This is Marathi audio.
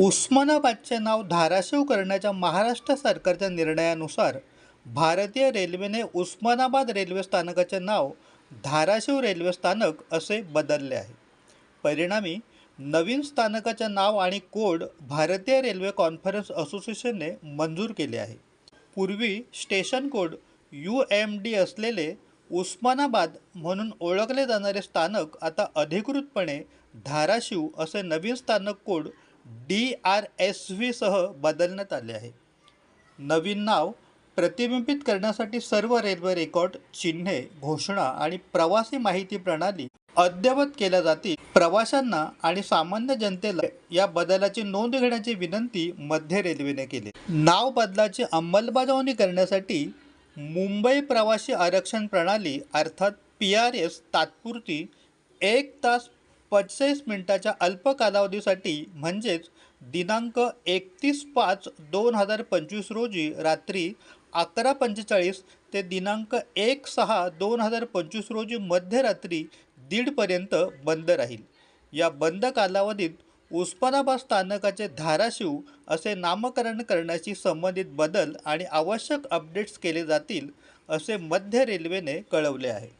उस्मानाबादचे नाव धाराशिव करण्याच्या महाराष्ट्र सरकारच्या निर्णयानुसार भारतीय रेल्वेने उस्मानाबाद रेल्वे स्थानकाचे नाव धाराशिव रेल्वे स्थानक असे बदलले आहे. परिणामी नवीन स्थानकाचे नाव आणि कोड भारतीय रेल्वे कॉन्फरन्स असोसिएशनने मंजूर केले आहे. पूर्वी station code U M D असलेले उस्मानाबाद म्हणून ओळखले जाणारे स्थानक आता अधिकृतपणे धाराशिव असे नवीन स्थानक कोड डी आर एस व्हीसह बदलण्यात आले आहे. नवीन नाव प्रतिबिंबित करण्यासाठी सर्व रेल्वे रेकॉर्ड चिन्हे घोषणा आणि प्रवासी माहिती प्रणाली अद्ययावत केल्या जातील. प्रवाशांना आणि सामान्य जनतेला या बदलाची नोंद घेण्याची विनंती मध्य रेल्वेने केली. नाव बदलाची अंमलबजावणी करण्यासाठी मुंबई प्रवासी आरक्षण प्रणाली अर्थात पी आर एस तात्पुरती एक तास पंचेचाळीस मिनिटाच्या अल्प कालावधीसाठी म्हणजेच दिनांक एकतीस पाच दोन हजार पंचवीस रोजी रात्री अकरा पंचेचाळीस ते दिनांक एक सहा दोन हजार पंचवीस रोजी मध्यरात्री दीडपर्यंत बंद राहील. या बंद कालावधीत उस्मानाबाद स्थानकाचे धाराशिव असे नामकरण करण्याशी संबंधित बदल आणि आवश्यक अपडेट्स केले जातील असे मध्य रेल्वेने कळवले आहे.